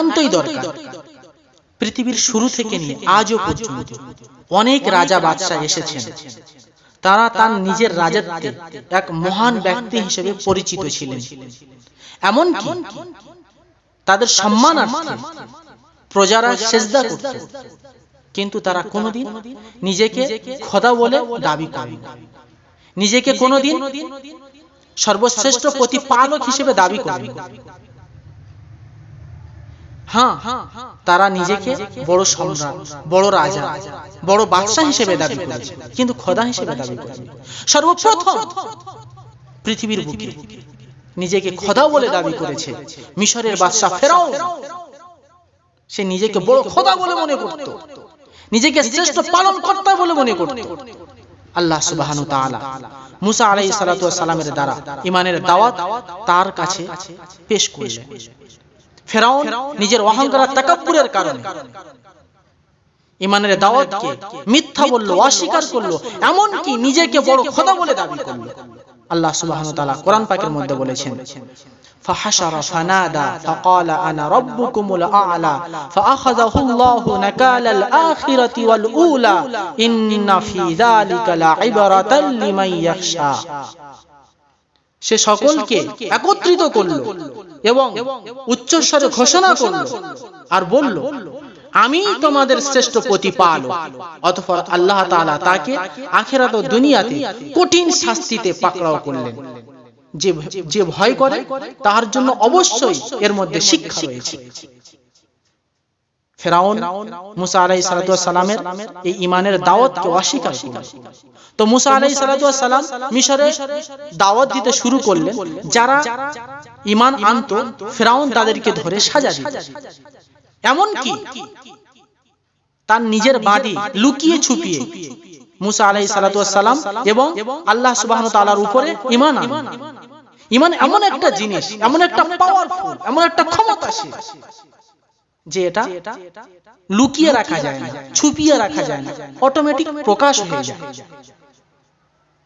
একান্তই দরকার। পৃথিবীর শুরু থেকে নিয়ে আজও পর্যন্ত অনেক রাজা বাদশাহ এসেছেন। তারা তার নিজের রাজত্বে এক মহান ব্যক্তি হিসেবে পরিচিত ছিলেন। এমনকি তাদের সম্মানার্থে প্রজারা সেজদা করত। কিন্তু তারা কোনোদিন নিজেকে খোদা বলে দাবি করে নিজেকে কোনোদিন সর্বশ্রেষ্ঠ প্রতিপালক হিসেবে দাবি করে হ্যাঁ তারা নিজেকে বড় সম্রাট, বড় রাজা, বড় বাদশাহ হিসেবে দাবি করেছে, কিন্তু খোদা হিসেবে দাবি করে সর্বপ্রথম পৃথিবীর বুকে নিজেকে খোদা বলে দাবি করেছে মিশরের বাদশাহ ফেরাও। সে নিজেকে বড় খোদা বলে মনে করত, নিজেকে শ্রেষ্ঠ পালন কর্তা বলে মনে করত। আল্লাহ সুবহানু তাআলা মুসা আলাইহিস সালাতু ওয়াস সালামের দ্বারা ইমানের দাওয়াত তার কাছে পেশ করলেন। ফেরাউন নিজের অহংকার আর তাকাব্বুরের কারণে ইমানের দাওয়াতকে মিথ্যা বলল অস্বীকার করলো এমন কি নিজেকে বড় খোদা বলে দাবি করলো আল্লাহ সুবহানাহু ওয়া তাআলা কোরআন পাকের মধ্যে বলেছেন فحشر فنادى فقال انا ربكم الاعلى فاخذه الله نكال الاخره والاولى ان في ذلك لعبره لمن يخشى সে সকলকে একত্রিত করল এবং উচ্চস্বরে ঘোষণা করল আর বলল, আমি তোমাদের শ্রেষ্ঠ প্রতিপালক, অতঃপর আল্লাহ তাআলা তাকে আখিরাত দুনিয়াতে কঠিন শাস্তিতে পাকড়াও করলেন। যে যে ভয় করে তার জন্য অবশ্যই এর মধ্যে শিক্ষা রয়েছে। ফেরাউন মুসা আলাই সালামের এই ইমানের দাওয়াতকে অস্বীকার করল। তো মুসা আলাই সালাম মিশরে দাওয়াত দিতে শুরু করলেন। যারা ইমান আনত ফেরাউন তাদেরকে ধরে সাজা দিত। এমনকি তার নিজের বাড়ি লুকিয়ে ছুপিয়ে মুসা আলাই সালাম এবং আল্লাহ সুবাহ তালার উপরে ইমান ইমান এমন একটা জিনিস এমন একটা পাওয়ারফুল এমন একটা ক্ষমতাশীল। যে এটা লুকিয়ে রাখা যায় না ছুপিয়ে রাখা যায় না অটোমেটিক প্রকাশ হয়ে যায়।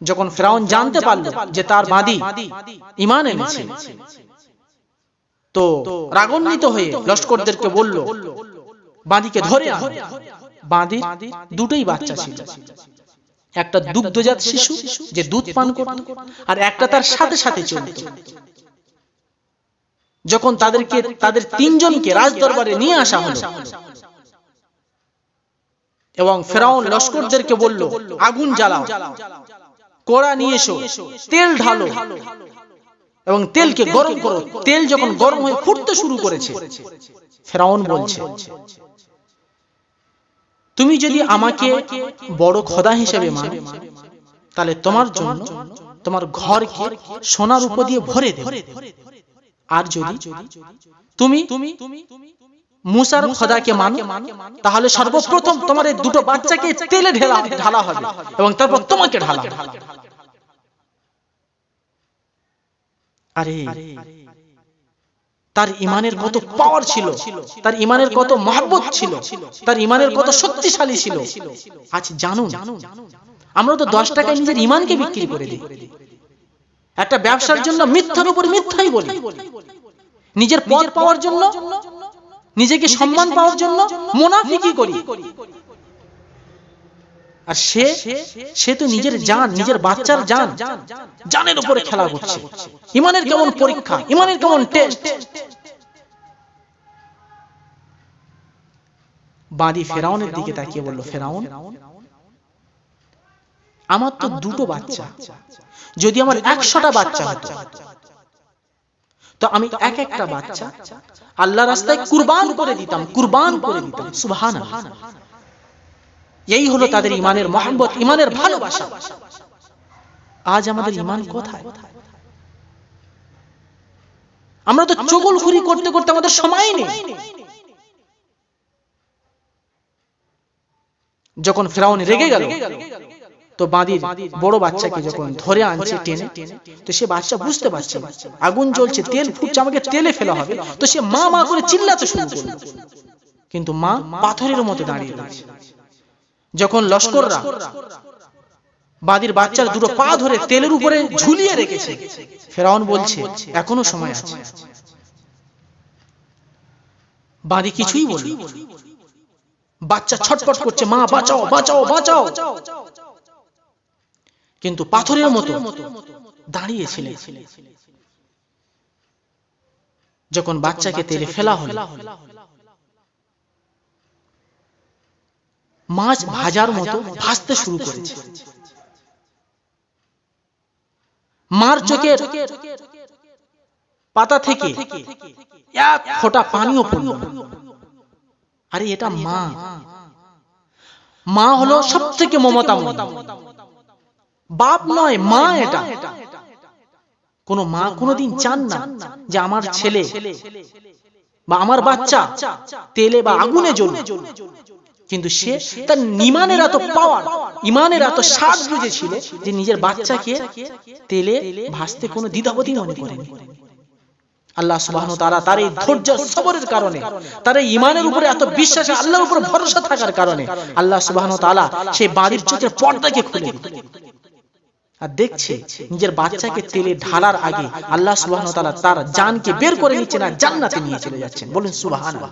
যখন ফেরাউন জানতে পারল যে তার বাদী ইমান এনেছে তো রাগান্বিত হয়ে লস্করদেরকে বলল বাঁদিকে ধরে বাঁধি দুটোই বাচ্চা ছিল। একটা দুগ্ধজাত শিশু যে দুধ পান করত আর একটা তার সাথে সাথে চলত। যখন তাদেরকে তাদের তিনজনকে রাজ দরবারে নিয়ে আসা হলো। এবং ফেরাউন লস্করদেরকে বলল, আগুন জ্বালাও। কোড়া নিয়ে এসো, তেল ঢালো। এবং তেলকে গরম করো। তেল যখন গরম হয়ে ফুটতে শুরু করেছে, ফেরাউন বলছে, তুমি যদি আমাকে বড় খোদা হিসেবে মানো, তাহলে তোমার জন্য তোমার ঘরকে সোনার উপর দিয়ে ভরে দেবে। আর যদি তুমি তুমি তুমি তুমি মুসার খোদাকে মানো তাহলে সর্বপ্রথম তোমার এই দুটো বাচ্চাকে তেলে ঢেলা ঢালা হবে এবং তারপর তোমাকে ঢালা আরে তার ইমানের কত পাওয়ার ছিল? তার ইমানের কত মহাব্বত ছিল? তার ইমানের কত শক্তিশালী ছিল? আজ জানুন। আমরা তো দশ টাকায় নিজের ইমানকে বিক্রি করে দিই। একটা ব্যবসার জন্য মিথ্যার উপর মিথ্যাই বলি। নিজের পদ পাওয়ার জন্য নিজেকে সম্মান পাওয়ার জন্য মোনাফিকি করি। আর সে সে তো নিজের জান নিজের বাচ্চার জান জানের উপরে খেলা করছে। ইমানের কেমন পরীক্ষা ইমানের কেমন টেস্ট বাদি ফেরাউনের দিকে তাকিয়ে বলল ফেরাউন আমার তো দুটো বাচ্চা। যদি আমার একশোটা বাচ্চা হতো। তো আমি এক একটা বাচ্চা আল্লাহ রাস্তায় কুরবান করে দিতাম কুরবান করে দিতাম। সুবহান এই হলো তাদের ইমানের মোহাম্মত ইমানের ভালোবাসা। আজ আমাদের ইমান কোথায়? আমরা তো চগলখুরি করতে করতে আমাদের সময় নেই। যখন ফেরাউন রেগে গেল। তো বাঁদির বড় বাচ্চাকে যখন ধরে আনছে টেনে তো সে বাচ্চা বুঝতে পারছে আগুন জ্বলছে তেল ফুটছে আমাকে তেলে ফেলা হবে। তো সে মা মা করে চিল্লাতে শুরু করল। কিন্তু মা পাথরের মতো দাঁড়িয়ে রয়েছে। যখন লস্কররা বাদির বাচ্চার দুটো পা ধরে তেলের উপরে ঝুলিয়ে রেখেছে ফেরাউন বলছে এখনও সময় আছে। বাড়ি কিছুই বলল বাচ্চা ছটফট করছে মা বাঁচাও বাঁচাও বাঁচাও। কিন্তু পাথরের মতো দাঁড়িয়েছিলেন। যখন বাচ্চাকে তেলে ফেলা হলো মাছ ভাজার মতো ভাসতে শুরু করেছে। মার চোখের পাতা থেকে এক ফোঁটা পানিও পড়ল। আরে এটা মা। মা। হলো সব থেকে মমতা বাপ নয় মা এটা। কোন মা কোনোদিন চান না যে আমার ছেলে বা আমার বাচ্চা তেলে বা আগুনে জ্বলবে কিন্তু সে তার ইমানের এত পাওয়ার ইমানের এত স্বাদ বুঝেছিল যে নিজের বাচ্চাকে তেলে ভাসতে কোনো দ্বিধাবোধই মনে করেনি। আল্লাহ সুবহান তারা তার এই ধৈর্য সবরের কারণে তার এই ইমানের উপরে এত বিশ্বাস আল্লাহর উপর ভরসা থাকার কারণে আল্লাহ সুবহান তাআলা সেই বাড়ির চোখের পর্দাকে খুলে দিল আর দেখছে নিজের বাচ্চাকে তেলে ঢালার আগে আল্লাহ সুবহান তাআলা তার জানকে বের করে নিচ্ছে না জান্নাতে নিয়ে চলে যাচ্ছেন। বলেন সুবহানাল্লাহ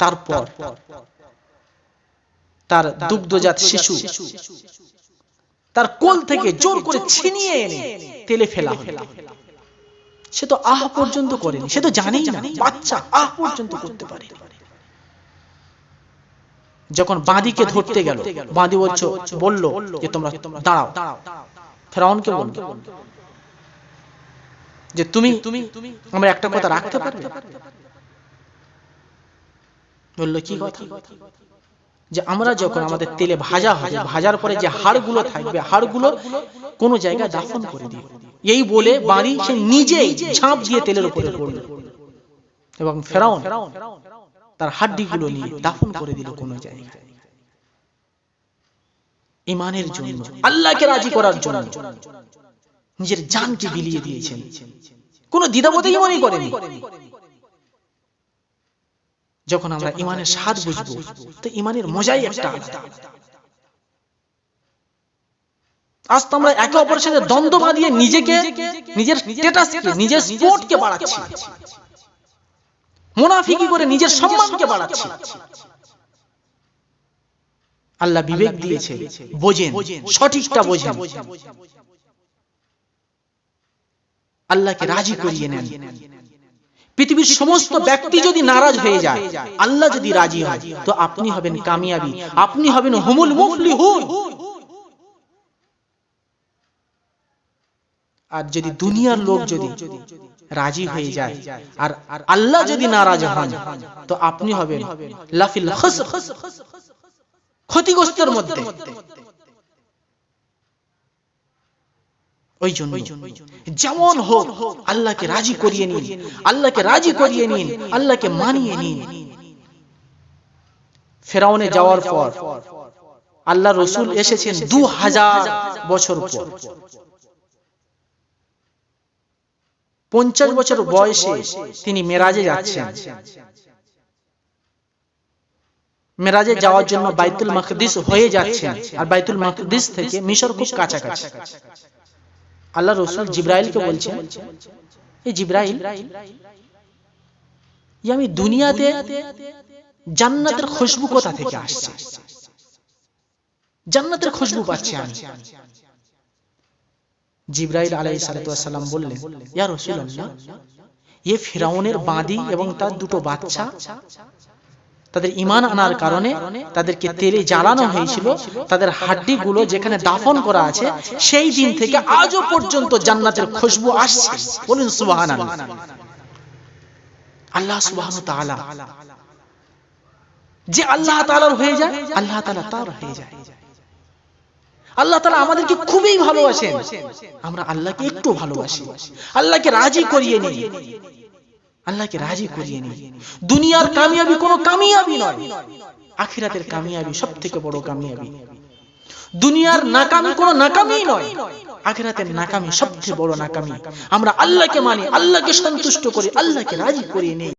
তারপর তার দুগ্ধজাত শিশু তার কোল থেকে জোর করে ছিনিয়ে এনে তেলে ফেলা হলো। সে তো আহ পর্যন্ত করেনি সে তো জানেই না। বাচ্চা আহ পর্যন্ত করতে পারে। যখন বাঁদিকে ধরতে গেল, বাঁদি বলছো, বলল যে তোমরা দাঁড়াও। ফেরাউনকে বলল যে তুমি তুমি আমরা একটা কথা রাখতে পারবে? বলল, কি কথা? যে আমরা যখন আমাদের তেলে ভাজা হবে, ভাজার পরে যে হাড়গুলো থাকবে, হাড়গুলো কোনো জায়গায় দাফন করে দিই এই বলে বাড়ি সে নিজেই ঝাঁপ দিয়ে তেলের উপরে পড়ল। এবং ফেরাউন তার হাড্ডিগুলো নিয়ে দাফন করে দিল কোনো জায়গায়। ইমানের জন্য। আল্লাহকে রাজি করার জন্য। নিজের জানকে বিলিয়ে দিয়েছেন। কোন দ্বিধাবোধই মনে করেনি। যখন আমরা ইমানের স্বাদ বুঝব তো ইমানের মজাই একটা আজ তো আমরা একে অপরের সাথে দ্বন্দ্ব বাঁধিয়ে নিজেকে নিজের স্ট্যাটাসকে নিজের স্পোর্টকে বাড়াচ্ছি। মুনাফিকি করে নিজের সম্মানকে বাড়াচ্ছি। আল্লাহ বিবেক দিয়েছে বোঝেন সঠিকটা বোঝেন। আল্লাহকে রাজি করিয়ে নেন। পৃথিবীর সমস্ত ব্যক্তি যদি নারাজ হয়ে যায় আল্লাহ যদি রাজি হয় তো আপনি হবেন কামিয়াবি। আপনি হবেন হুমুল মুফলিহুন। আর যদি দুনিয়ার লোক যদি রাজি হয়ে যায় আর আল্লাহ যদি নারাজ হন তো আপনি হবেন লাফিল ক্ষতিগ্রস্তের মধ্যে। ওই জন্য যেমন হোক আল্লাহকে রাজি করিয়ে নিন আল্লাহকে রাজি করিয়ে নিন আল্লাহকে মানিয়ে নিন। ফেরাউনে যাওয়ার পর আল্লাহ রসুল এসেছেন দু হাজার বছর পর। পঞ্চাশ বছর বয়সে তিনি মেরাজে যাচ্ছেন। মেরাজে যাওয়ার জন্য বাইতুল মাকদিস হয়ে যাচ্ছেন আর বাইতুল মাকদিস থেকে মিশর খুব কাছাকাছি। আল্লাহ রসুল জিব্রাইলকে বলছেন এই জিব্রাইল আমি দুনিয়াতে জান্নাতের খুশবু কোথা থেকে আসছে? জান্নাতের খুশবু পাচ্ছি আমি। জিব্রাইল আলাই সালাম বললেন, ইয়া রসুল্লাহ এ ফিরাউনের বাঁদি এবং তার দুটো বাচ্চা, তাদের ইমান আনার কারণে তাদেরকে তেলে জ্বালানো হয়েছিল, তাদের হাড্ডি গুলো যেখানে দাফন করা আছে, সেই দিন থেকে আজও পর্যন্ত জান্নাতের খুশবু আসছে। বলুন সুবাহান আল্লাহ তাআলা, যে আল্লাহ তাআলার হয়ে যায়, আল্লাহ তাআলা তার হয়ে যায়। আল্লাহ তালা আমাদেরকে খুবই ভালোবাসেন। আমরা আল্লাহকে একটু ভালোবাসি। আল্লাহকে রাজি করিয়ে নিই। আল্লাহকে রাজি করিয়ে নিই। দুনিয়ার কামিয়াবি কোনো কামিয়াবি নয়। আখিরাতের কামিয়াবি সব থেকে বড় কামিয়াবি। দুনিয়ার নাকামি কোনো নাকামি নয়। আখিরাতের নাকামি সবচেয়ে বড় নাকামি। আমরা আল্লাহকে মানি, আল্লাহকে সন্তুষ্ট করি, আল্লাহকে রাজি করিয়ে নেই।